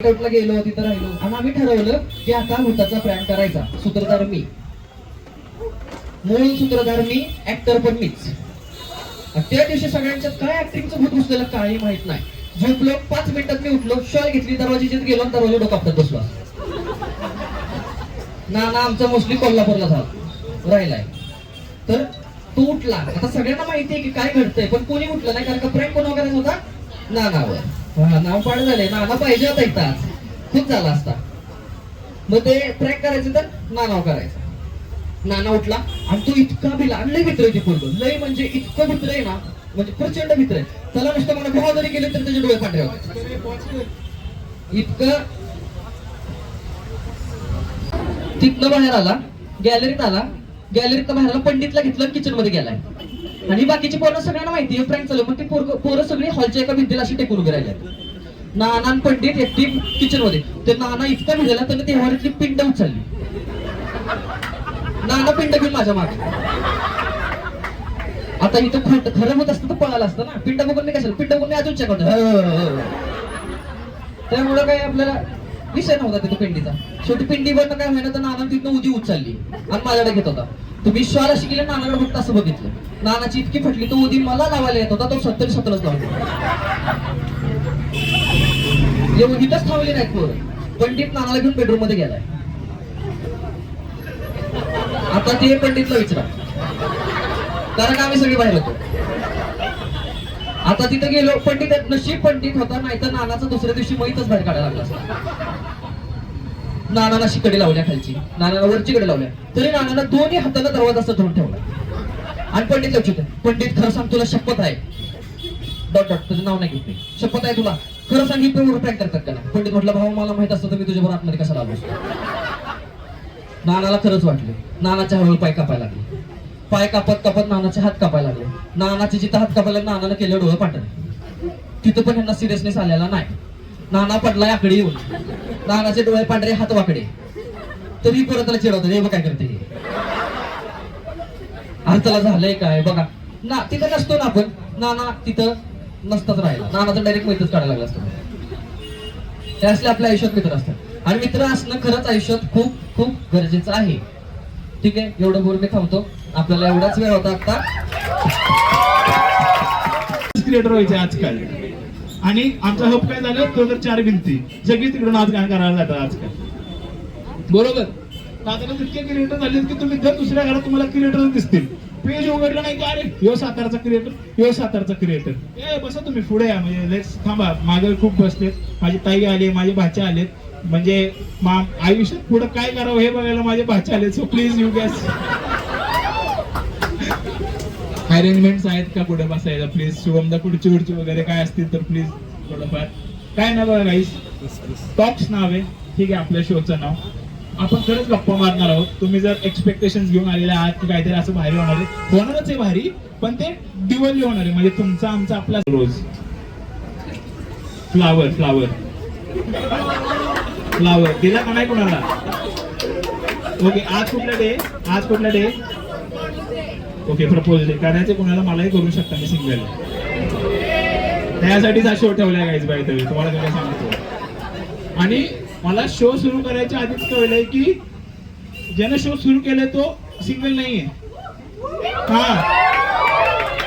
ला गेलो तिथं राहिलो. आणि आम्ही ठरवलं की आता भूताचा प्लॅन करायचा. सूत्रधार मी. मूळ सूत्रधार मी ऍक्टर पण मीच. त्या दिवशी सगळ्यांच्यात काय ऍक्टिंगचं भूत घुसलेलं काही माहीत नाही. झोपलो पाच मिनिटात मी उठलो शॉल घेतली दरवाजेच्यात गेलो आणि दरवाजा डोकापतात बसलो. ना ना आमचा मोस्टली कोल्हापूरला झाला. राहिलाय. तर तो उठला. आता सगळ्यांना माहिती आहे की काय घडतंय पण कोणी उठलं नाही कारण का प्रँक कोण वगैरे होता नानावर. हा नाव पाड झाले नाना पाहिजे होता इथं खूप झाला असता. मग ते ट्रॅक करायचं तर नानाव करायचं. नाना उठला आणि तो इतका भिला आणि लय मित्र आहे ते लय म्हणजे इतकं मित्र आहे ना म्हणजे प्रचंड मित्र आहे. त्याला नुसतं मला भाव जरी केले तर त्याचे डोळे पांढरे होते इतकं तिथनं बाहेर आला गॅलरीत आला. गॅलरीत बाहेर आला पंडितला घेतलं किचनमध्ये गेलाय. आणि बाकीची पोरं सगळ्यांना माहिती आहे फ्रेंड चालू पण ती पोरं सगळी हॉलच्या एका भिंतीला अशी टेकून उभे राहिले नाना पंडित एकटी किचनमध्ये. ते नाना इतका भिजला त्याने तेव्हारीतली पिंड उचलली. नाना पिंड घेऊन माझ्या मागे. आता इथं खोट खरं होत असतं तर पळालं असतं ना. पिंड बघून नाही कशाला? पिंड बघून अजून चेक हो, हो, हो. त्यामुळं काय आपल्याला विषय नव्हता तिथं पिंडीचा. शेवटी पिंडीवर काय व्हायला तर नाना तिथनं उदी उचलली. आणि माझ्याकडे घेत होता. तुम्ही श्वास अशी नानाकडे फक्त असं बघितलं. नानाची इतकी फटली तो उदी मला लावायला येत होता तो सत्तर सत्तरच लावला उदीतच इथंच थांबले नाहीत पोर. पंडित नानाला घेऊन बेडरूममध्ये गेलाय. आता ते पंडितला विचारा. कारण आम्ही सगळे बाहेर होतो. आता तिथे गेलो पंडित नशीब पंडित होता नाही तर नानाचा दुसऱ्या दिवशी मैतच बाहेर काढायला लागला असता. नानाला शिकडे लावल्या खालची. नानाला वरची कडे लावल्या. तरी नानाला दोन्ही हाताला दरवाजा असं धरून ठेवला. आणि पंडित लक्षित पंडित खरं सांग तुला शपथ आहे. डॉट डॉट तुझं नाव नाही घेत शपथ आहे तुला. खरं सांग ही प्रेम प्रँक करतात त्याला पंडित म्हटलं भाऊ मला माहीत असतं तर मी तुझ्या आतमध्ये कशाला आलो नानाला खरंच वाटलं. नानाच्या हळूहळू पाय कापायला लागले. पाय कापत कापत नानाचे हात कापायला लागले. नानाचे जिथं हात कापायला नानानं केलं डोळं पांढरे. तिथं पण यांना सिरियसनेस आलेला नाही. नाना पडलाय आकडे येऊन. नानाचे डोळे पांढरे हात वाकडे. तरी परत त्याला चिडवतात. हे काय करते? हे. त्याला झालंय काय? बघा. ना तिथं नसतो ना आपण. ना ना तिथं नसताच राहिला तर डायरेक्ट मैत्रच काढायला लागला असतं. ते असले आपल्या आयुष्यात मित्र असतात. आणि मित्र असणं खरंच आयुष्यात खूप खूप गरजेचं आहे. ठीक आहे? एवढं बोल मी थांबतो. आपल्याला एवढाच वेळ होता आता. क्रिएटर व्हायचे आजकाल. आणि आमचा हब काय झालं? दोन हजार चार भिंती. सगळीच तिकडून आज गाणं करायला जातात आजकाल. बरोबर? आता इतके क्रिएटर झाले की तुम्ही दर दुसऱ्या घरात तुम्हाला क्रिएटर दिसतील. पेज उघडलं नाही की अरे यो सातारचा क्रिएटर यो सातारचा क्रिएटर ए बसा तुम्ही पुढे या म्हणजे लेट्स थांबा. मागे खूप बसलेत. माझी ताई आली माझे भाचे आलेत. म्हणजे मा आयुष्यात पुढे काय करावं हे बघायला माझे भाचे आले so please you guess arrangements आहेत का पुढे बसायला? प्लीज शुभमदा पुढची पुढची वगैरे काय असतील तर प्लीज थोडंफार. काय नाव आहे गाईस टॉक्स नाव आहे. ठीक आहे आपल्या शोचं नाव. आपण खरंच गप्पा मारणार आहोत. तुम्ही जर एक्सपेक्टेशन घेऊन आलेले आहात की काहीतरी असं भारी होणार आहे. होणारच आहे भारी पण ते डिवली होणार आहे. म्हणजे तुमचा आमचा आपला रोज. फ्लावर फ्लावर फ्लावर दिला का नाही कोणाला? ओके आज कुठला डे आज कुठला डे ओके प्रपोज डे करायचे कोणाला मलाही करू शकता मी सिंगल त्यासाठीच हा शो ठेवलाय गाईज बाय तुम्हाला काय सांगतो. आणि मला शो सुरू करायच्या आधीच कळलंय की ज्यानं शो सुरू केलाय तो सिंगल नाहीये. हा.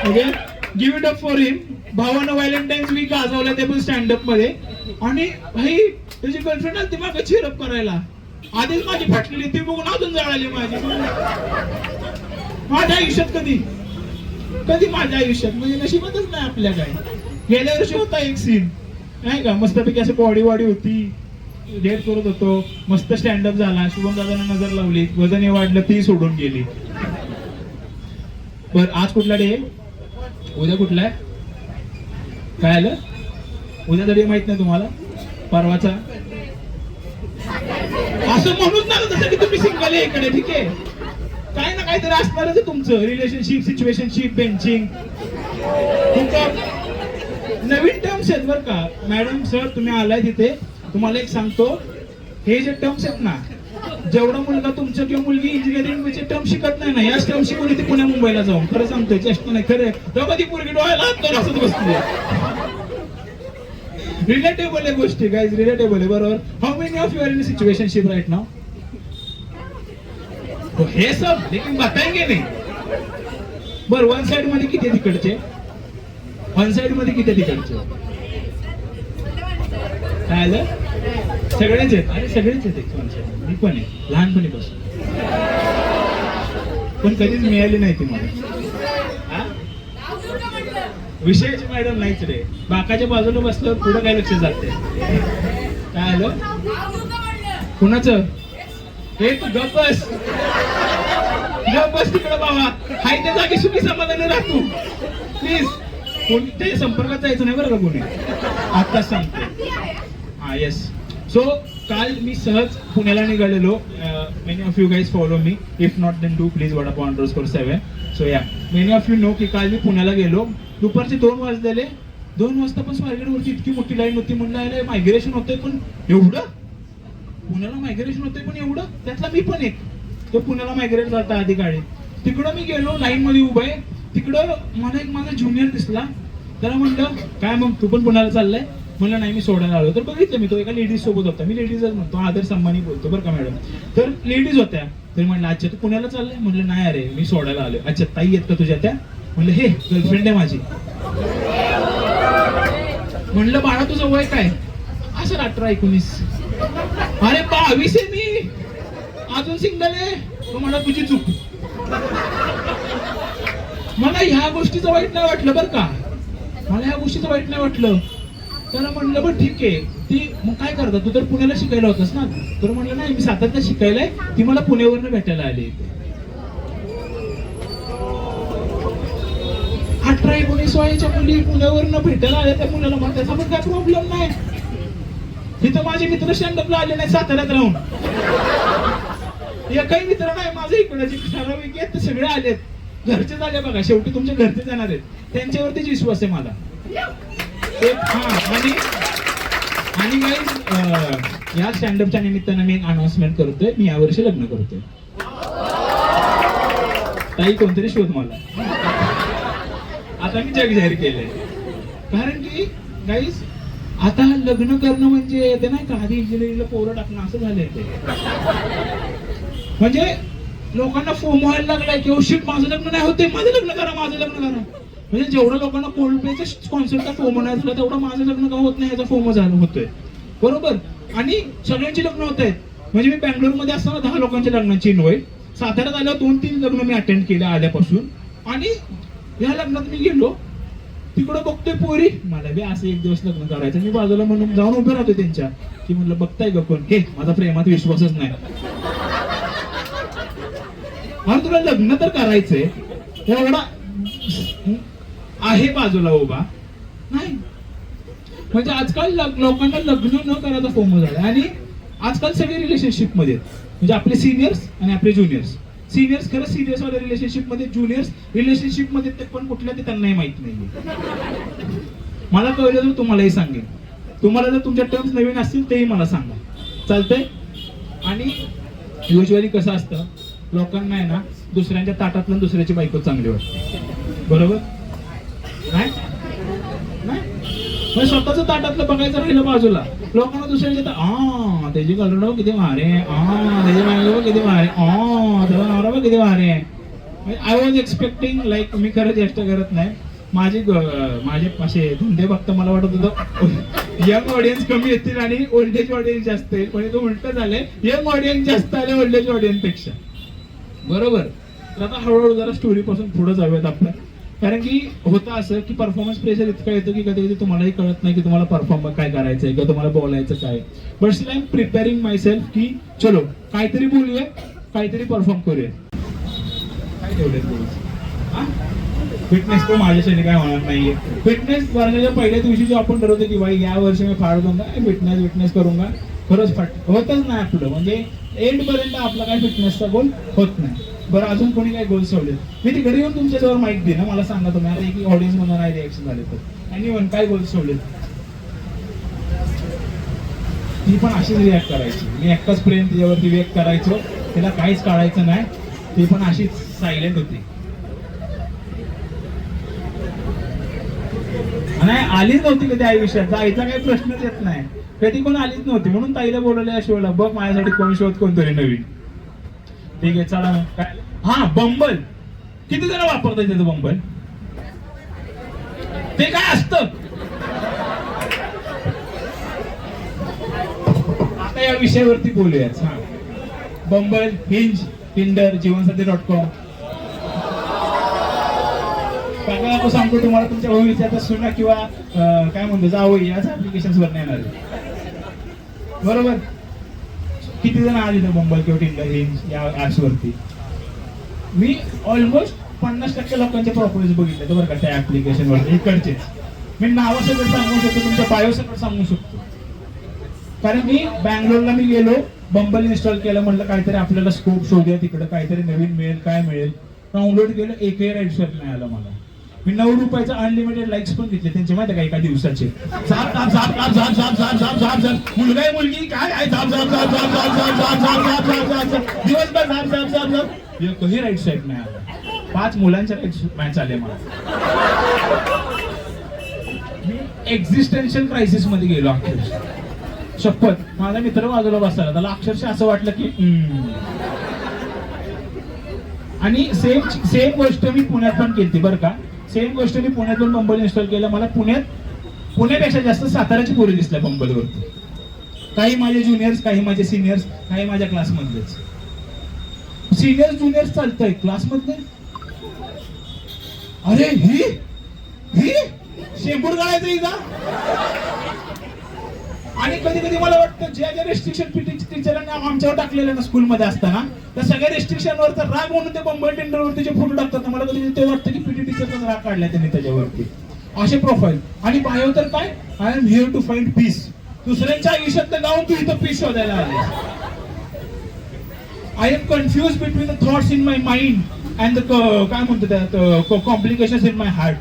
म्हणजे give it up for him भावानं व्हॅलेंटाईन्स वीक गाजवलं ते पण स्टँडअपमध्ये. आणि भाई त्याची गर्लफ्रेंड आली मागं चिरअप करायला? आधीच माझी फाटलेली ती बघून अजून जळाली माझी. माझ्या आयुष्यात कधी? कधी माझ्या आयुष्यात? म्हणजे नशिबातच नाही आपल्या काय गेल्या वर्षी होता एक सीन नाही का? मस्तपैकी असं बॉडी वाडी होती. डेट करत होतो. मस्त स्टँडअप झाला. शुभम दादांना नजर लावली. वजन हे वाढलं ती सोडून गेली. बर आज कुठला डे उद्या कुठला आहे? काय आलं? उद्या तरी माहीत नाही तुम्हाला. परवाचा. असं म्हणून ना जसं की तुम्ही सिंगल आहे इकडे ठीक आहे? काय ना काहीतरी असणारच आहे तुमचं. रिलेशनशिप सिच्युएशनशिप बेंचिंग तुमचं नवीन टर्म्स आहेत बरं का. मॅडम सर तुम्ही आलाय तिथे. तुम्हाला एक सांगतो हे जे टर्म्स आहेत ना जेवढा मुलगा तुमचं किंवा मुलगी इंजिनिअरिंग टर्म शिकत नाही ना याच टर्म शिकवली ती पुण्या मुंबईला जाऊन खरं सांगतोय चेष्ट नाही खरं तेव्हा ती पोरगी डोळ्याला रिलेटेबल आहे गोष्टी गाईज रिलेटेबल आहे बरोबर? How many of your in situation situationship right now तो हे सब लेकिन बताएंगे नाही. बर वन साइडमध्ये किती तिकडचे वन साइडमध्ये किती तिकडचे काय आलं सगळेच आहेत. अरे सगळेच आहेत एक मी पण आहे. लहानपणीपासून पण कधीच मिळाली नाही ती मला. हा? विषयाची मॅडम नाहीच रे. बाकाच्या बाजूला बसल्यावर पुढे काय लक्ष जाते? काय आलं? कुणाचं? हे तू गप बस. गप बस तिकडं बाबा. हाय त्या जागी मी समाधानी राह तू. प्लीज कोणत्याही संपर्कात जायचं नाही बरं का कोणी? आत्ताच सांगतो. हा येस सो काल मी सहज पुण्याला निघालेलो. Many of you guys follow me if not then do please vada point for seven so या मेनी ऑफ यू नो की काल मी पुण्याला गेलो. दुपारचे दोन वाजलेले. दोन वाजता पण स्वारगेटवरती इतकी मोठी लाईन होती. म्हणलं मायग्रेशन होतंय पण एवढं? पुण्याला मायग्रेशन होतंय पण एवढं? त्यातला मी पण एक. तो पुण्याला मायग्रेट जाता आधी काळी. तिकडं मी गेलो लाईन मध्ये उभा आहे. तिकडं मला एक माझा ज्युनियर दिसला. त्याला म्हणलं काय मग? तू पण पुण्याला चाललाय? म्हणलं नाही मी सोडायला आलो. तर बघितलं मी तो एका लेडीज सोबत होता. मी लेडीजच म्हणतो आदर सन्मानी बोलतो बरं का मॅडम तर लेडीज होत्या. तर म्हणलं अच्छा तू पुण्याला चाललंय? म्हणलं नाही अरे मी सोडायला आलो अच्छा ताई आहेत का तुझ्या त्या? म्हणलं हे गर्लफ्रेंड आहे माझी. म्हणलं बाळा तुझं वय काय? असं अठरा एकोणीस. अरे बावीस आहे मी. अजून सिंगल आहे. म्हणा तुझी चूक. मला ह्या गोष्टीचं वाईट नाही वाटलं बरं का. मला ह्या गोष्टीचं वाईट नाही वाटलं. त्याला म्हणलं बरं ठीक आहे. ती मग काय करतात तू तर पुण्याला शिकायला होतास ना. तर म्हणलं नाही मी साताऱ्यात शिकायलाय. ती मला पुण्यावरनं भेटायला आली अठरा एकोणीस वयाच्या मुली पुण्यावरनं भेटायला आल्या त्या मुलाला मग त्याचा पण काय प्रॉब्लेम नाही. तिथं माझे मित्र स्टँडअपला आले नाही साताऱ्यात राहून. एकही मित्र नाही माझे इकडे ठराविक आहेत सगळे आलेत. घरचे झाले बघा शेवटी तुमच्या घरचे जाणार आहेत. त्यांच्यावरतीच विश्वास आहे मला. हा आणि आणि guys, या स्टँडअपच्या निमित्तानं मी एक अनाउन्समेंट करतोय. मी यावर्षी लग्न करतोय. ताई कोणतरी शोध मला. आता मी जग जाहीर केलंय. कारण की गाईज आता लग्न करणं म्हणजे ते नाही का? आधी इंजिनिअरिंगला पोरं टाकणं असं झालंय ते. म्हणजे लोकांना फोम व्हायला लागलाय की oh औषध माझं लग्न नाही होते माझं लग्न करा माझं लग्न करा. म्हणजे जेवढं लोकांना कोल्ड प्लेचा कॉन्सर्टचा फोमो नाही झाला तेवढं माझं लग्न का होत नाही? याचा फोम झालं होतोय. बरोबर? आणि सगळ्यांची लग्न होत आहेत. म्हणजे मी बँगलोरमध्ये असताना दहा लोकांच्या लग्नाची इन्व्हाइट साताऱ्यात आल्यावर दोन तीन लग्न मी अटेंड केले आल्यापासून. आणि ह्या लग्नात मी गेलो. तिकडं बघतोय पोरी. मला बी असं एक दिवस लग्न करायचं मी बाजूला म्हणून जाऊन उभे राहतो त्यांच्या. की म्हणलं बघताय का कोण? हे माझा प्रेमात विश्वासच नाही. अरे तुला लग्न तर करायचंय. एवढा आहे बाजूला उभा. नाही. म्हणजे आजकाल लोकांना लग्न न करायचा फोम झाला आणि आजकाल सगळे रिलेशनशिपमध्ये आहेत. म्हणजे आपले सिनियर्स आणि आपले ज्युनियर्स सिनियर्स खरं सिनियर्स वाले रिलेशनशिपमध्ये ज्युनियर्स रिलेशनशिपमध्ये ते पण कुठल्या ते त्यांनाही माहीत नाही मला कळलं तर तुम्हालाही सांगेन. तुम्हाला जर तुमच्या टर्म्स नवीन असतील तेही मला सांगा. चालतंय? आणि युजली कसं असतं? लोकांना आहे ना दुसऱ्यांच्या ताटातलं दुसऱ्याची बायको चांगली वाटते. बरोबर? नाही? नाही? म्हणजे स्वतःच ताटातलं बघायचं राहिलं बाजूला. लोकांना दुसऱ्याच्या ता- आ त्याची कलर किती मारे आ त्याची बायको किती मारे आ त्याचा नवरा बघ किती मारे आहे. आय वॉज एक्सपेक्टिंग लाईक मी खरं चेष्ट करत नाही. माझे माझे असे धंदे फक्त मला वाटत होतं यंग ऑडियन्स कमी येतील आणि ओल्ड एज ऑडियन्स जास्त येईल. पण तो उलट झाले यंग ऑडियन्स जास्त आले ओल्ड एज ऑडियन्सपेक्षा. बरोबर. तर आता हळूहळू जरा स्टोरी पासून पुढे जाऊयात आपल्या कारण की होतं असं की परफॉर्मन्स प्रेशर इतकं येतं की कधी कधी तुम्हालाही कळत नाही की तुम्हाला परफॉर्म काय करायचं आहे किंवा तुम्हाला बोलायचं काय. But still I am preparing myself की चलो काहीतरी बोलूया काहीतरी परफॉर्म करूया. काय ठेवले फिटनेस तो माझ्याशी काय होणार नाहीये. फिटनेस वर्षाच्या पहिल्या दिवशी जो आपण ठरवतो की बाई या वर्षी मी फाड दोन फिटनेस विटनेस करूंगा खरंच फाट होतच नाही आपलं. म्हणजे एंड पर्यंत आपला काय फिटनेसचा गोल होत नाही. बरं अजून कोणी काय गोल सोडले मी घरी येऊन तुमच्याजवळ माहिती दे ना मला सांगा तुम्ही. आता एक ऑडियन्स म्हणून नाही रिॲक्शन झाले तर. आणि वन काय गोल सोडले ती पण अशीच रिॲक्ट करायची. मी एकटाच प्रेम तिच्यावरती व्यक्त करायचो. तिला काहीच काढायचं नाही. ती पण अशीच सायलेंट होती. नाही आलीच नव्हती कधी आयुष्यात. आईचा काही प्रश्नच येत नाही. कधी कोण आलीच नव्हती. म्हणून ताईला बोलवलं या शोला बघ माझ्यासाठी कोण शोध कोणतरी नवीन. ठीक आहे चला मग. काय? हा बंबल. किती जण वापरतात त्याचं बंबल? ते काय असत? आता या विषयावरती बोलूयात हा. Bumble hinge tinder Jeevansathi dot com सगळं आपण सांगतो तुम्हाला तुमच्या भविष्यात आता सुना किंवा काय म्हणतो जावई याच ऍप्लिकेशन वर येणार आहे. बरोबर? किती जण आले बंबल किंवा टिंडर हिंज या ऍप्स वरती? मी ऑलमोस्ट पन्नास टक्के लोकांचे प्रॉपर्टीज बघितले बरं का त्या ऍप्लिकेशनवर इकडचे मी नावासकट सांगू शकतो तुमच्या बायोसकट सांगू शकतो कारण मी बँगलोरला मी गेलो बंबल इन्स्टॉल केलं म्हटलं काहीतरी आपल्याला स्कोप शोधूया तिकडे काहीतरी नवीन मिळेल काय मिळेल डाउनलोड केलं एकही राईट शॉप नाही आलं मला मी नऊ रुपयाचा अनलिमिटेड लाईक्स पण घेतले त्यांचे माहिती का एका दिवसाचे मुलगा मुलगी काय दिवसभर झाप झाप राईट साईड नाही आला? पाच मुलांच्या राईट मॅच आले मला. मी एक्झिस्टेन्शियल क्रायसिसमध्ये गेलो अक्षरशः शपथ. माझा मित्र बाजूला बसला. त्याला अक्षरशः असं वाटलं की आणि सेम सेम गोष्ट मी पुण्यात पण केली बरं का? सेम गोष्ट मी पुण्यातून बंबल इन्स्टॉल केलं. मला पुण्यात पुण्यापेक्षा जास्त साताऱ्याची पोरी दिसल्या बंबलवरती काही माझे ज्युनियर्स काही माझे सिनियर्स काही माझ्या क्लासमधलेच सिनियर ज्युनियर चालतंय क्लासमधले अरे ही? ही? शेंबूर गाळायचं हिचा आणि कधी कधी मला वाटतं ज्या ज्या रेस्ट्रिक्शन टीचरांनी आमच्यावर टाकलेल्या ना स्कूलमध्ये असताना त्या सगळ्या रेस्ट्रिक्शनवरचा वर तर राग म्हणून ते बंबई टेंडरवरती जे फोटो टाकतात मला कधी ते वाटतं की पीटी टीचरचा राग काढला त्यांनी त्याच्यावरती. असे प्रोफाईल आणि बायो तर काय? I am here to find peace दुसऱ्यांच्या आयुष्यात जाऊन तू इथं पीस शोधायला आले I am confuse between the thoughts in my mind and the काय म्हणतो त्यात कॉम्प्लिकेशन इन माय हार्ट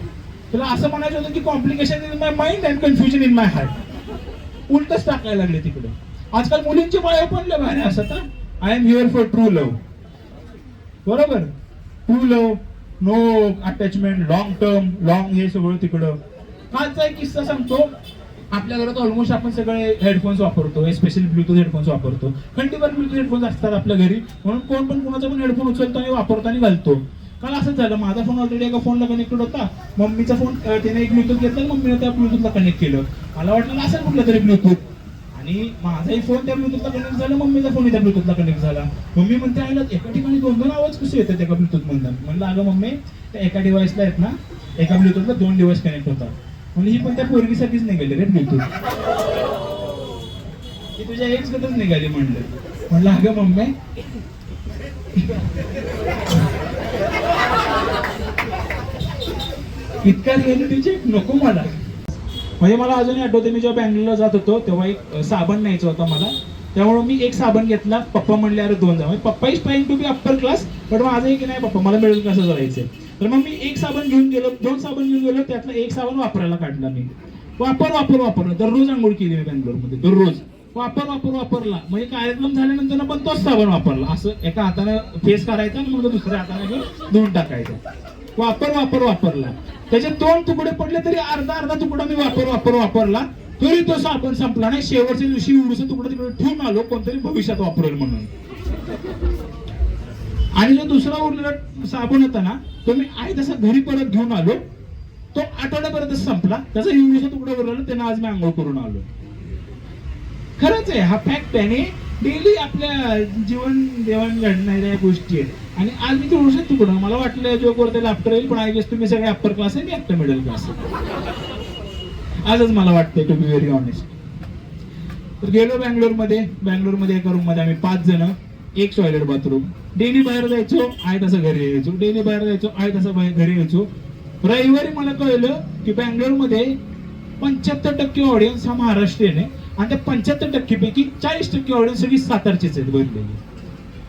तुला असं म्हणायचं होतं की complication in my mind and confusion in my heart उलटच टाकायला लागले तिकडे. आजकाल मुलींचे बाळ पण लव आहे असं तर I am here for true love बरोबर? True love no attachment long term long हे सगळं तिकडं. कालचा एक किस्सा सांगतो. आपल्या घरात ऑलमोस्ट आपण सगळे हेडफोन्स वापरतो स्पेशली ब्लूटूथ हेडफोन्स वापरतो. खंडीभर ब्लूटूथ हेडफोन्स असतात आपल्या घरी. म्हणून कोण पण कोणाचा पण हेडफोन उचलतो आणि वापरतो आणि घालतो. काल असंच झालं. माझा फोन ऑलरेडी एका फोनला कनेक्टेड होता. मम्मीचा फोन त्याने तिने एक ब्लूटूथ घेतला मम्मीने त्या ब्लूटूथला कनेक्ट केलं. मला वाटलं असेल कुठलं तरी ब्लूटूथ आणि माझाही फोन त्या ब्लूटूथला कनेक्ट झाला मम्मीचा फोन त्या ब्लूटूथला कनेक्ट झाला. मम्मी म्हणते आयला एका ठिकाणी दोन दोन आवाज कसे येतात एका ब्लूटूथ म्हणून म्हणलं अगं मम्मी त्या एका डिव्हाइसला आहेत ना एका ब्लूटूथला दोन डिव्हाइस कनेक्ट होतात. म्हणजे ही पण त्या पोरगीसाठीच निघाली रे ब्लूटूथ ती तुझ्या एक्स कधीच निघाली म्हणलं. म्हणलं अगं मम्मी. इतका रिअलिटी तुझी नको मला. म्हणजे मला अजूनही आठवते मी जेव्हा बँगलोरला जात होतो तेव्हा एक साबण न्यायचा होता मला. त्यामुळे मी एक साबण घेतला पप्पा म्हणले अरे दोन जा म्हणजे पप्पा is trying to be upper class but माझं की नाही पप्पा मला मिळून कसं जायचं तर मग मी एक साबण घेऊन गेलो दोन साबण घेऊन गेलो त्यातला एक साबण वापरायला काढला मी. वापर वापर वापरला दररोज आंघोळ केली मी बँगलोरमध्ये दररोज. वापर वापर वापरला. म्हणजे कार्यक्रम झाल्यानंतर पण तोच साबण वापरला. असं एका हाताने फेस करायचा आणि मग दुसऱ्या हाताने धुवून टाकायचा. वापर वापर वापरला. त्याचे दोन तुकडे पडले तरी अर्धा अर्धा तुकडा मी वापर वापर वापरला. तरी तो साबण संपला नाही. शेवटच्या दिवशी उडूसा तुकडा तिकडे ठेवून आलो. कोणतरी भविष्यात वापरेल म्हणून. आणि जो दुसरा उरलेला साबण होता ना तो मी आई तसा घरी परत घेऊन आलो तो आठवड्यापर्यंत संपला. त्याचा एवढसा तुकडा उरलेला त्यांना आज मी आंघोळ करून आलो. खरंच आहे हा फॅक्ट त्याने डेली आपल्या जीवन देवाण घडणाऱ्या गोष्टी आहेत. आणि आज मी थोडंसं तुकडं मला वाटलं जोक वरती लाफ्टर येईल पण आय गेस तुम्ही सगळे अप्पर क्लास आहे मी एकटा मिडल क्लास आजच मला वाटतंय टू बी व्हेरी ऑनेस्ट तर गेलो बँगलोरमध्ये बँगलोरमध्ये एका रूममध्ये आम्ही पाच जण एक टॉयलेट बाथरूम डेली बाहेर जायचो आहे तसं घरी यायचो. डेली बाहेर जायचो आहे तसं बाहेर घरी यायचो. रविवारी मला कळलं की बँगलोरमध्ये पंच्याहत्तर टक्के ऑडियन्स हा महाराष्ट्रीयन आहे. आणि त्या पंच्याहत्तर टक्के पैकी चाळीस टक्के ऑडियन्स सगळी सातारचीच आहेत भरलेली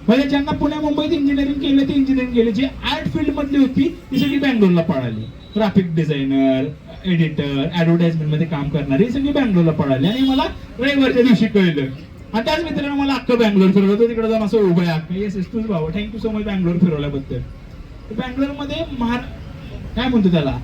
म्हणजे ज्यांना पुण्या मुंबईत इंजिनिअरिंग केलं ते इंजिनिअरिंग केले. जे आर्ट फील्डमधली होती ती सगळी बँगलोरला पळाली. ग्राफिक डिझायनर एडिटर ऍडव्हर्टाइजमेंटमध्ये काम करणारी सगळी बँगलोरला पळाली. आणि मला रविवारच्या दिवशी कळलं. आणि त्याच मित्राने मला अख्खं बँगलोर फिरवलं. होतं तिकडे जाऊन असं उभं आहे अख्खं. येस येस तूच भाऊ. Thank you so much Bangalore फिरवल्याबद्दल. बँगलोरमध्ये महार काय म्हणतो त्याला?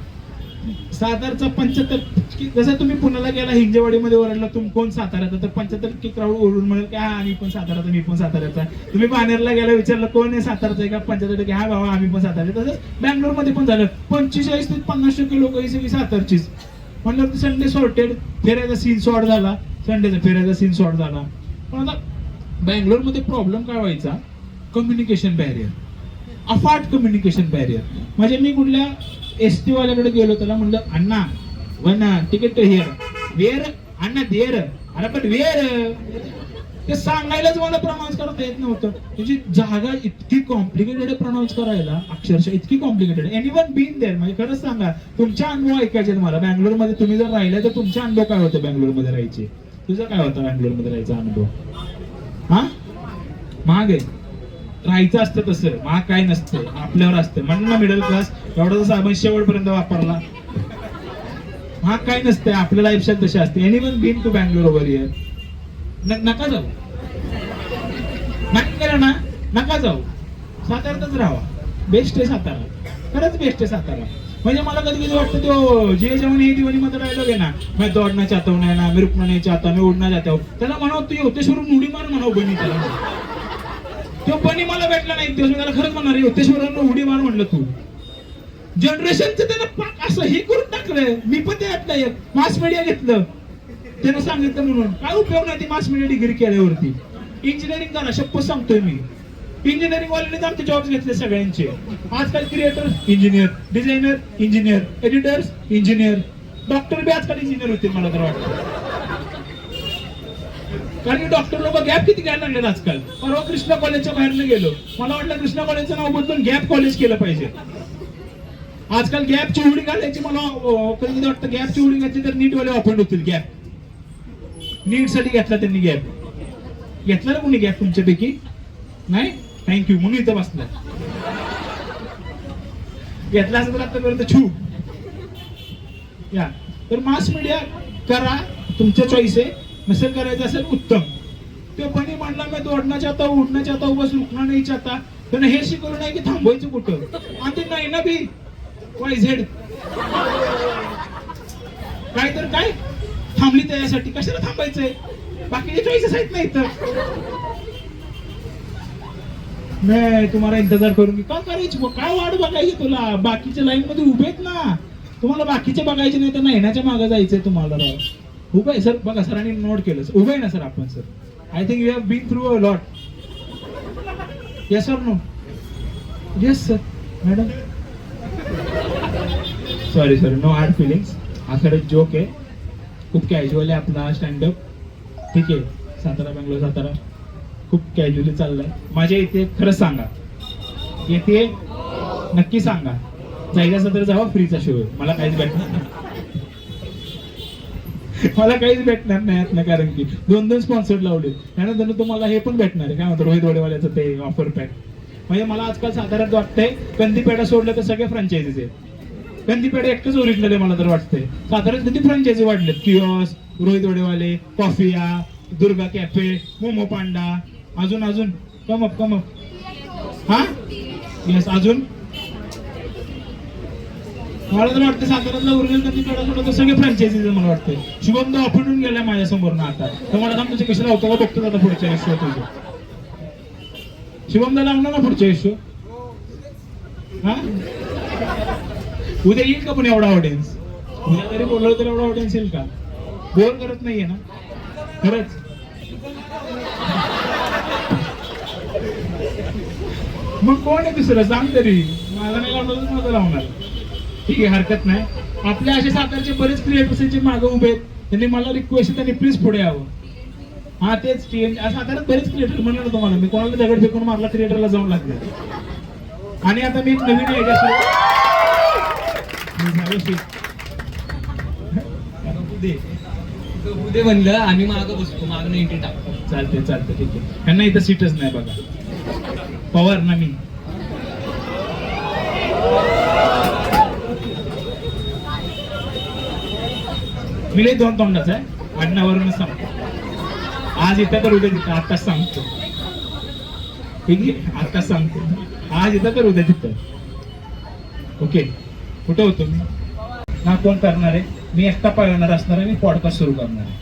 सातारचा पंच्याहत्तर जसं तुम्ही पुण्याला गेला हिंजेवाडीमध्ये ओरडला तुम्ही कोण साताऱ्याचा? तर पंच्याहत्तर टक्के क्राऊड ओरडून म्हणेल की हा आम्ही पण साताऱ्याचा मी पण साताऱ्याचा तुम्ही बानेरला गेला विचारलं कोण आहे सातारचं आहे का? पंच्याहत्तर टक्के. हा भावा आम्ही पण साताऱ्याचा. तसंच बँगलोरमध्ये पण झालं. पंचेचाळीस ते पन्नास टक्के लोक ही सगळी सातारचीच. म्हणलं संडे सॉर्टेड फिरायचा सीन सॉर्ट झाला. संडेचा फिरायचा सीन सॉर्ट झाला. पण आता बँगलोरमध्ये प्रॉब्लेम काय व्हायचा? कम्युनिकेशन बॅरियर अफाट कम्युनिकेशन बॅरियर म्हणजे मी कुठल्या एस टी वाल्याकडे गेलो त्याला म्हणलं अण्णा वन तिकीट हिअर वेअर अण्णा देर. अरे पण वेअर ते सांगायलाच मला प्रनाऊन्स करता येत नव्हतं. त्याची जागा इतकी कॉम्प्लिकेटेड प्रनाऊन्स करायला अक्षरशः इतकी complicated anyone been there म्हणजे खरंच सांगा. तुमच्या अनुभव ऐकायचे मला. बँगलोरमध्ये तुम्ही जर राहिले तर तुमचे अनुभव काय होते बँगलोरमध्ये राहायचे? तुझा काय होता बँगलोरमध्ये राहायचा अनुभव? हा? महाग आहे राहायचं असतं तसं. महाग काय नसतं. आपल्यावर असतं. म्हणून ना मिडल क्लास एवढा जसा आपण शेवटपर्यंत वापरला. महाग काय नसतं. आपल्या लाईफस्टाईल तशी असते. Anyone been to Bangalore over year नका जाऊ. नाही ना. नका जाऊ. साताऱ्यातच राहा बेस्ट आहे सातारा. खरंच बेस्ट आहे सातारा. म्हणजे मला कधी कधी वाटतं तो जे जेवण हे दिवाळी मध्ये डायलॉग आहे ना मैं दौड़ना चाहता हूँ ना मैं रुकना नहीं चाहता मैं उडना हूँ त्याला म्हणावं तू योतेश्वरून उडी मार म्हणावं बनी त्याला. तो बनी मला भेटला नाही दिवस मी त्याला खरंच म्हणणार योतेश्वरांना उडी मार म्हणलं तू. जनरेशनचं त्यानं पाक असं हे करून टाकलंय. मी पण त्यातलं एक मास मीडिया घेतलं. त्यानं सांगितलं म्हणून काय उपयोग नाही ती मास मीडिया डिग्री केल्यावरती. इंजिनिअरिंग करा शप्प सांगतोय मी. इंजिनिअरिंग वाले आमचे जॉब्स घेतले सगळ्यांचे. आजकाल creator engineer designer engineer editors engineer doctor बी आजकाल इंजिनियर होते मला तर वाटतं. कारण डॉक्टर लोक गॅप किती घ्यायला लागलेत आजकाल? परवा कृष्णा कॉलेजच्या बाहेरनं गेलो. मला वाटलं कृष्णा कॉलेजचं नाव बदलून गॅप कॉलेज केलं पाहिजे. आजकाल गॅपची उडी घालायची मला कधी वाटतं गॅपची उडी घातली तर नीट वाले ऑफेंड होतील गॅप नीटसाठी घेतला त्यांनी गॅप घेतला ना कोणी गॅप तुमच्यापैकी? नाही? थँक्यू म्हणून इथं बसला. घेतला असं तर आतापर्यंत छू या. तर मास मीडिया करा. तुमच्या चॉईस आहे. नसेल करायचं असेल उत्तम. तो बनी म्हणला मी दोडणं चाहता उडणं चाहता उभं बस नाही चाहता. पण हे शिकवलं नाही की थांबवायचं कुठं? आणि ते नाही ना बी? वाय झेड काय तर काय? थांबली त्याच्यासाठी कशाला थांबायचंय? बाकीचे चॉईसेस आहेत नाही तर नाही तुम्हाला इंतजार करून मी का करायची काय वाट बघायची तुला? बाकीच्या लाईन मध्ये उभेत ना. तुम्हाला बाकीचे बघायचे नाही तर महिन्याच्या मागे जायचंय तुम्हाला राव. उभं आहे सर. बघा सरांनी नोट केलं. उभं आहे ना सर आपण sir. I think you have been through a lot yes sir no yes sir madam sorry sorry no hard feelings हा खरंच जोक आहे. खूप कॅज्युअल आहे आपला स्टँडअप ठीक आहे. सातारा बँगलोर सातारा. खूप कॅज्युअली चाललाय. माझ्या इथे खरं सांगा. येथे नक्की सांगा. जायला असेल तर जावा फ्रीचा शो आहे. मला काहीच भेटणार नाही. मला काहीच भेटणार नाही यातनं कारण की दोन दोन स्पॉन्सर लावले. त्यानंतर तुम्हाला हे पण भेटणार आहे. काय म्हणतो रोहित वडेवाल्याचं ते ऑफर पॅक म्हणजे मला आजकाल साधारण वाटतंय कंदीपेढा सोडलं तर सगळे फ्रँचायझीज आहे कंदीपेढा एकटंच ओरिजिनल आहे मला तर वाटतंय. साधारण किती फ्रँचायझी वाढलेत? किओस रोहित वडेवाले कॉफिया दुर्गा कॅफे मोमो पांडा अजून अजून. कम अप कम अप हा? येस अजून. मला तर वाटतं साताऱ्यातला ओरिजिनल कधी पेढा सोडलं तर सगळे फ्रँचायझीज मला वाटतंय. शुभम दा अपडून गेलाय माझ्यासमोर ना आता. तर मला सांग तुझे कशाला होतं? का बघतो आता पुढच्या शो तुझं. शुभम दा लावणार ना पुढच्या शो हा? उद्या येईल का पण एवढा ऑडियन्स उद्या तरी बोललो तर एवढा ऑडियन्स येईल का? बोर करत नाहीये ना? खरंच. मग कोण आहे दुसरं? सांग तरी. माझा नाही लावणार माझा लावणार. ठीक आहे हरकत नाही. आपल्या असे सातारचे बरेच क्रिएटर्स मागे उभे आहेत. त्यांनी मला रिक्वेस्ट त्यांनी प्लीज पुढे यावं. हा तेच. साताऱ्यात बरेच क्रिएटर म्हणलं ना तुम्हाला. मी कोणाला दगड फेकून मारला क्रिएटरला जाऊन लागले. आणि आता मी एक नवीन आयडिया म्हणलं आम्ही मागं बसतो. मागं एंट्री टाकतो. चालते चालते ठीक आहे. त्यांना इथं सीटच नाही बघा. पवार ना मी. मी लई दोन तोंडाच आहे. अण्णावरून सांगतो. आज इथं तर उद्या तिथं आताच सांगतो. ठीक आहे? आताच सांगतो. आज इथं तर उद्या तिथं. ओके? कुठं होतो मी? ना कोण करणार आहे? मी एकटा पाळणार असणार आहे मी पॉडकास्ट सुरू करणार आहे.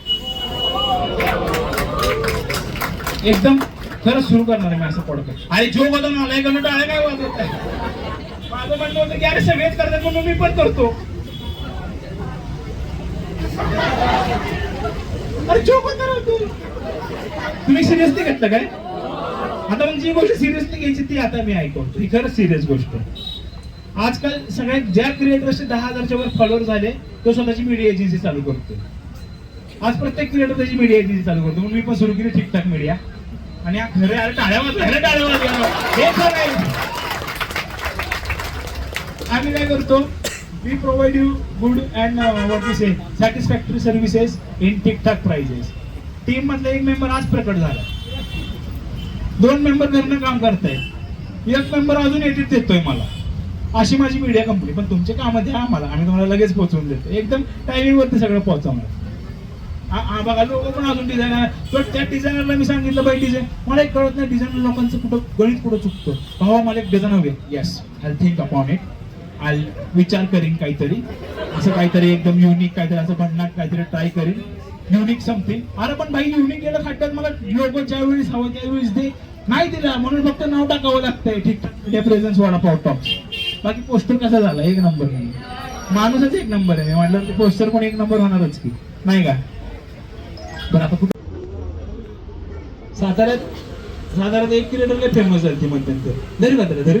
एकदम खरंच सुरू करणार आहे मी असं पॉडकास्ट अरे जो बदल मला एक टाळ्या काय वाजवत आहे माझं म्हणणं होतं की अरे सगळेच करतात म्हणून मी पण करतो. अरे जो बदल होतो. तुम्ही सिरियसली घेतलं काय? आता मग जी गोष्ट सिरियसली घ्यायची ती आता मी ऐकवतो. ही खरंच सिरियस गोष्ट आहे. आजकाल सगळ्यात ज्या क्रिएटर्सचे दहा हजारच्या वर फॉलोअर झाले तो स्वतःची मीडिया एजन्सी चालू करतो आज प्रत्येक क्रिएटर त्याची मीडिया एजन्सी चालू करतो. म्हणून मी पण सुरू केली ठीकठाक मीडिया आणि हा खरे अरे टाळ्या वाजवा अरे टाळ्या हे खरं आहे. आम्ही काय करतो? We provide you good and what we say satisfactory services in ठीकठाक प्राइजेस टीम मधला एक मेंबर आज प्रकट झाला. दोन मेंबर घरनं काम करतायत. एक मेंबर अजून एडिट देतोय मला. अशी माझी मीडिया कंपनी पण तुमचे काम द्या आम्हाला. आम्ही तुम्हाला लगेच पोहोचवून देतो. एकदम टायमिंगवरती सगळं पोहोचवणार. बघा लोक पण अजून डिझायनर पण त्या डिझायनरला मी सांगितलं बाई डिझाईन मला एक कळत नाही डिझायनर लोकांचं कुठं गणित कुठं चुकतो. भावा मला एक डिझाईन हवे. Yes I think upon it I विचार करीन काहीतरी. असं काहीतरी एकदम युनिक काहीतरी असं भन्नाट काहीतरी ट्राय करीन. युनिक समथिंग अरे पण भाई युनिक गेलं खड्ड्यात मला लोक ज्यावेळेस हवं त्यावेळेस दे. नाही दिला म्हणून फक्त नाव टाकावं लागतंय. ठीक त्या प्रेझेन्स वडापाव टॉप बाकी पोस्टर कसा झाला? एक नंबर नाही. माणूसच एक नंबर आहे. म्हटलं पोस्टर पण एक नंबर होणारच की. नाही का? बरं आता कुठे? साताऱ्यात साधारण एक किलोमीटर लय फेमस झाली ती मध्यंतर धरी मात्र धरी.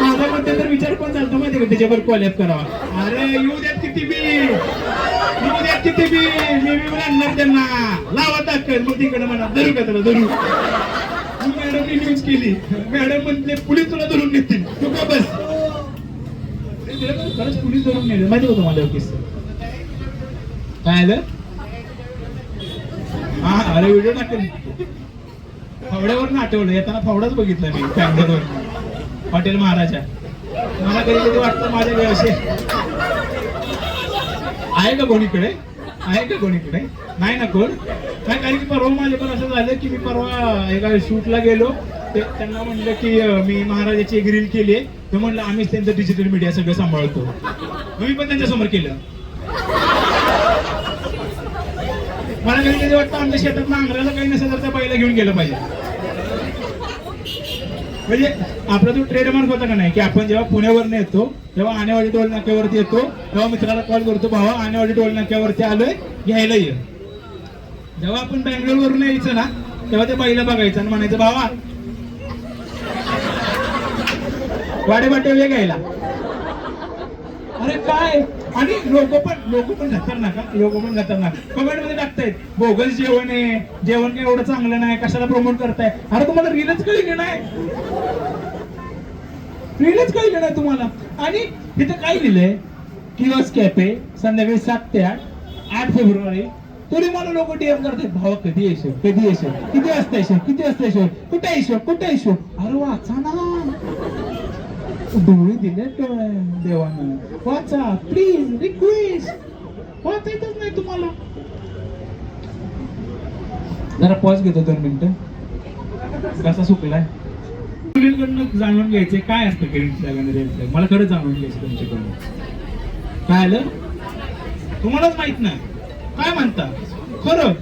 माझा मध्यंतर विचार पण चालतो माहिती का त्याच्यावर कॉलॅप करावा. अरे येऊ द्यात किती बी. येऊ द्यात किती बी. मी बी म्हणणार त्यांना. लावा दाखल मग तिकडे म्हणा धरू का त्याला धरू. मॅडमने न्यूज केली. मॅडम म्हणले पोलीस तुला धरून घेतील तू का बस? पण खरंच पोलीस धरून नेलं? माहिती होतं मला किस्सा. काय आलं? हा अरे व्हिडिओ टाकेल फावड्यावर आठवलं येताना फावडाच बघितला मी बँगलोर हॉटेल महाराजा. मला कधी कधी वाटतं माझ्या व्यवसाय आहे का कोणीकडे? आहे का कोणीकडे? नाही ना कोण? काय कारण की परवा माझे पण असं झालं की मी परवा एका शूटला गेलो. त्यांना म्हणलं की अं, मी महाराजाची एक रील केली आहे. तर म्हणलं आम्हीच त्यांचं डिजिटल मीडिया सगळं सांभाळतो. मग मी पण त्यांच्यासमोर केलं. मला कधी कधी वाटतं आमच्या शेतात नांगराला काही नसेल तर त्या बैला घेऊन गेलं पाहिजे. म्हणजे आपला तो ट्रेडमार्क होता का नाही की आपण जेव्हा पुण्यावरनं येतो तेव्हा आनेवाडी टोल नाक्यावरती येतो तेव्हा मित्राला कॉल करतो भावा आनेवाडी टोल नाक्यावरती आलोय घ्यायला ये. जेव्हा आपण बँगलोर वरून यायचं ना तेव्हा ते बैला बघायचं आणि म्हणायचं भावा वाडे बाटे घ्यायला. अरे काय? आणि लोक पण लोक पण खतरनाक हा. लोक पण खतरनाक. कमेंटमध्ये टाकतायत बोगस जेवण आहे. जेवण काय एवढं चांगलं नाही कशाला प्रमोट करताय? अरे तुम्हाला रीलच कळली नाही? रीलच कळली नाही तुम्हाला? आणि तिथं काय लिहिलंय? किओस कॅफे संध्याकाळी सात ते आठ आठ फेब्रुवारी. तरी मला लोक डीएम करतात भावा कधी येशो कधी येशो किती वाजता येशो किती वाजता येशो कुठे येशो कुठे येशो अरे वाचा ना डोळे दिले देवानं? वाचा प्लीज रिक्वेस्ट वाचा येतच नाही तुम्हाला. जरा पॉज घेतो दोन मिनिटं. कसा सुकलाय? मुलींकडनं जाणून घ्यायचे काय असतं फ्लॅग मला खरंच जाणून घ्यायचं तुमच्याकडून. काय आलं? तुम्हालाच माहीत नाही. काय म्हणता? खरं?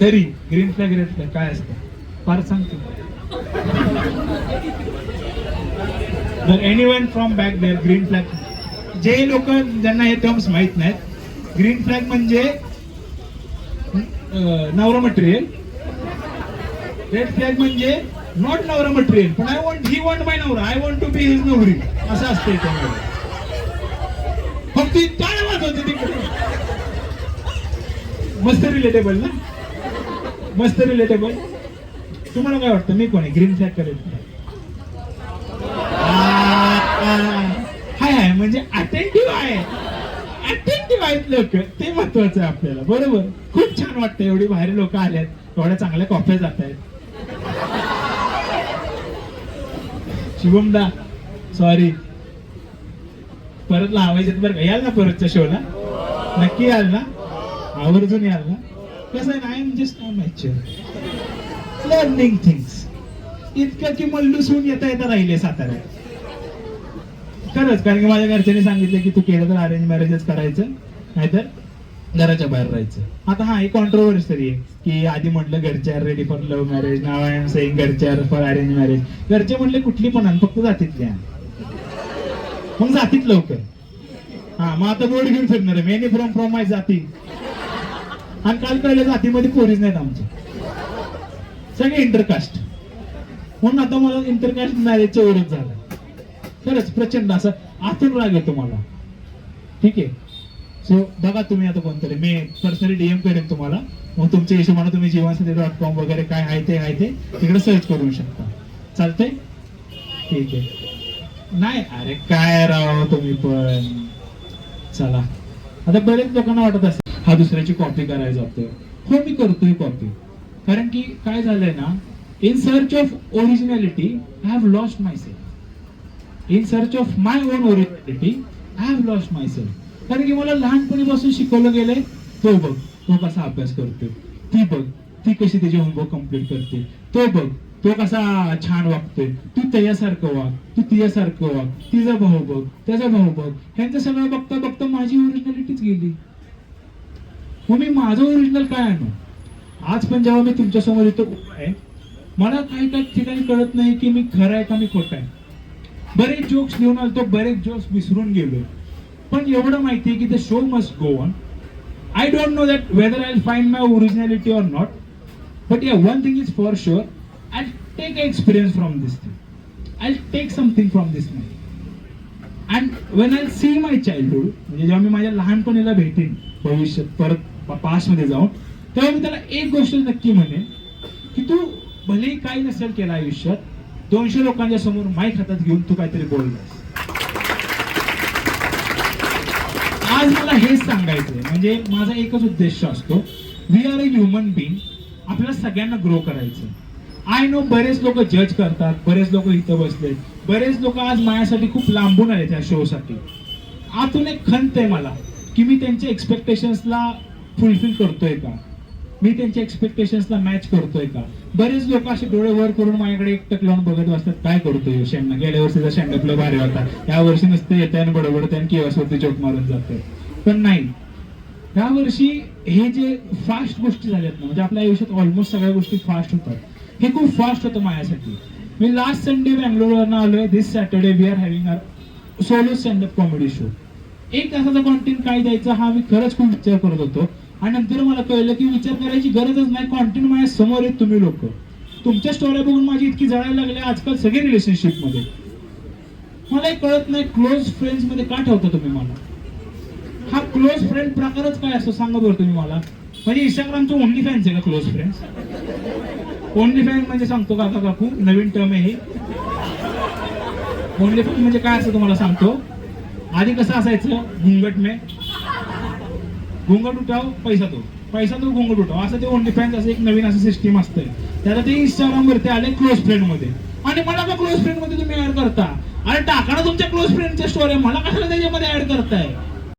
तरी ग्रीन फ्लॅग रेड फ्लॅग काय असतं? फार सांगतो. जर anyone from back there green flag जे लोक ज्यांना हे टर्म्स माहीत नाहीत ग्रीन फ्लॅग म्हणजे, म्हणजे नवरा मटेरियल रेड फ्लॅग म्हणजे नॉट नवरा मटेरियल पण I want he want my नवरा I want to be his नवरी. असं असतं त्यामध्ये. फक्त ती टाळ वाजवते तिकडे मस्त रिलेटेबल ना? मस्त रिलेटेबल तुम्हाला काय वाटतं मी कोण? आहे ग्रीन फ्लॅग करेल हाय हाय म्हणजे अटेंटिव्ह आहे. अटेंटिव्ह आहेत लोक. ते महत्वाचं आहे आपल्याला. बरोबर? खूप छान वाटतं एवढी बाहेर लोक आल्यात. एवढ्या चांगल्या कॉफ्या जात आहेत. शुभमदा सॉरी परत लावायचे बरं का? याल ना परतच्या शोला नक्की याल ना? आवर्जून याल ना कसं आहे ना I am just mature learning things इतकं की मल्लूसून येता येता राहिले साताऱ्यात. खरंच कारण की माझ्या घरच्यांनी सांगितलं की तू केलं तर अरेंज मॅरेजच करायचं नाहीतर घराच्या बाहेर राहायचं. आता हा एक कॉन्ट्रोवर्स तरी आहे. की आधी म्हटलं घरच्या ready for love marriage now I am saying घरच्या फॉर अरेंज मॅरेज घरचे म्हटले कुठली पण आण फक्त जातीतल्या मग जातीत लवकर. हा मग आता बोर्ड घेऊन फिरणार आहे. मेनी फ्रॉम फ्रॉम माय जाती. आणि काल कळलं जातीमध्ये पोरीच नाही आमच्या सगळे इंटरकास्ट म्हणून आता मला इंटरकास्ट मॅरेजचा विरोध झालं. खरंच प्रचंड असं आतून राग येतो मला. ठीक आहे? सो बघा तुम्ही आता कोणतरी. मी पर्सनली डीएम करेन तुम्हाला. मग तुमच्या हिशोबाने तुम्ही जीवनसाथी डॉट कॉम वगैरे काय आहे ते आहे ते तिकडे सर्च करू शकता. चालतंय? ठीक आहे. नाही अरे काय राव तुम्ही पण. चला. आता बरेच लोकांना वाटत असेल हा दुसऱ्याची कॉपी करायला जातोय. हो मी करतोय कॉपी कारण की काय झालंय ना in search of originality I have lost myself in search of my own originality I have lost myself कारण की मला लहानपणीपासून शिकवलं गेलंय तो बघ तो कसा अभ्यास करतोय. ती बघ ती कशी त्याचे होमवर्क कंप्लीट करते. तो बघ तो कसा छान वागतोय? तू त्याच्यासारखं वाग तू तिच्यासारखं वाग तिचा भाऊ बघ त्याचा भाऊ बघ. ह्यांचं सगळं बघता बघता माझी ओरिजिनॅलिटीच गेली. मग मी माझं ओरिजिनल काय आणू? आज पण जेव्हा मी तुमच्यासमोर इथं आहे मला काही काही ठिकाणी कळत नाही की मी खरं आहे का मी खोटं आहे. बरेच जोक्स लिहून तो बरेच जोक्स विसरून गेलो पण एवढं माहिती आहे की the show must go on I don't know that whether I find my originality or not but yeah one thing is for sure I'll take experience from this thing. I'll take something from this thing and when I see my childhood म्हणजे जेव्हा मी माझ्या लहानपणीला भेटेन भविष्यात परत पास्टमध्ये जाऊन तेव्हा मी त्याला एक गोष्ट नक्की म्हणेन की तू भलेही काही नसेल केलं आयुष्यात दोनशे लोकांच्या समोर माईक हातात घेऊन तू काहीतरी बोललास. आज मला हेच सांगायचंय म्हणजे माझा एकच उद्देश असतो we are a human being आपल्याला सगळ्यांना ग्रो करायचं आय नो बरेच लोक जज करतात बरेच लोक इथं बसले बरेच लोक आज माझ्यासाठी खूप लांबून आले त्या शो साठी आतून एक खंत आहे मला की मी त्यांच्या एक्सपेक्टेशन्सला फुलफिल करतोय का? मी त्यांच्या एक्सपेक्टेशन्सला मॅच करतोय का? बरेच लोक असे डोळे वर करून माझ्याकडे एकटक लावून बघत बसतात काय करतोय शेंडा? गेल्या वर्षीचा शेंगातलं भारी होता या वर्षी नुसतं येते आणि बडबडते आणि केवासवरती चोक मारून जाते पण नाही. या वर्षी हे जे फास्ट गोष्टी झाल्यात ना म्हणजे आपल्या आयुष्यात ऑलमोस्ट सगळ्या गोष्टी फास्ट होतात. हे खूप फास्ट होतं माझ्यासाठी. मी लास्ट संडे बँगलोरवरनं आलोय. This Saturday we are having our solo standup comedy show एक तासाचा कॉन्टेंट काय द्यायचा हा मी खरंच खूप विचार करत होतो. आणि नंतर मला कळलं की विचार करायची गरजच नाही. कॉन्टेंट माझ्यासमोर आहेत तुम्ही लोक. तुमच्या स्टोऱ्या बघून माझी इतकी जळायला लागली आजकाल सगळे रिलेशनशिपमध्ये मला एक कळत नाही क्लोज फ्रेंड्समध्ये का ठेवता तुम्ही मला? हा क्लोज फ्रेंड प्रकारच काय असतो सांगा बरं तुम्ही मला? म्हणजे इंस्टाग्रामचं ओनली फॅन्स आहे का क्लोज फ्रेंड्स ओनली फॅन म्हणजे सांगतो काका काकू नवीन टर्म आहे ही. ओनली म्हणजे काय असतं तुम्हाला सांगतो? आधी कसं असायचं? घुंगट मे. घुंगट उठाव पैसा तो. पैसा तो घुंगट उठाव. असं ते ओनली फॅन्स असं एक नवीन असं सिस्टीम असतं त्याला ते इंस्टाग्राम वरती आले क्लोज फ्रेंडमध्ये. आणि मला का क्लोज फ्रेंडमध्ये तुम्ही ऍड करता? अरे टाका ना तुमच्या क्लोज फ्रेंडच्या स्टोरी मला कशाला त्याच्यामध्ये ऍड करताय?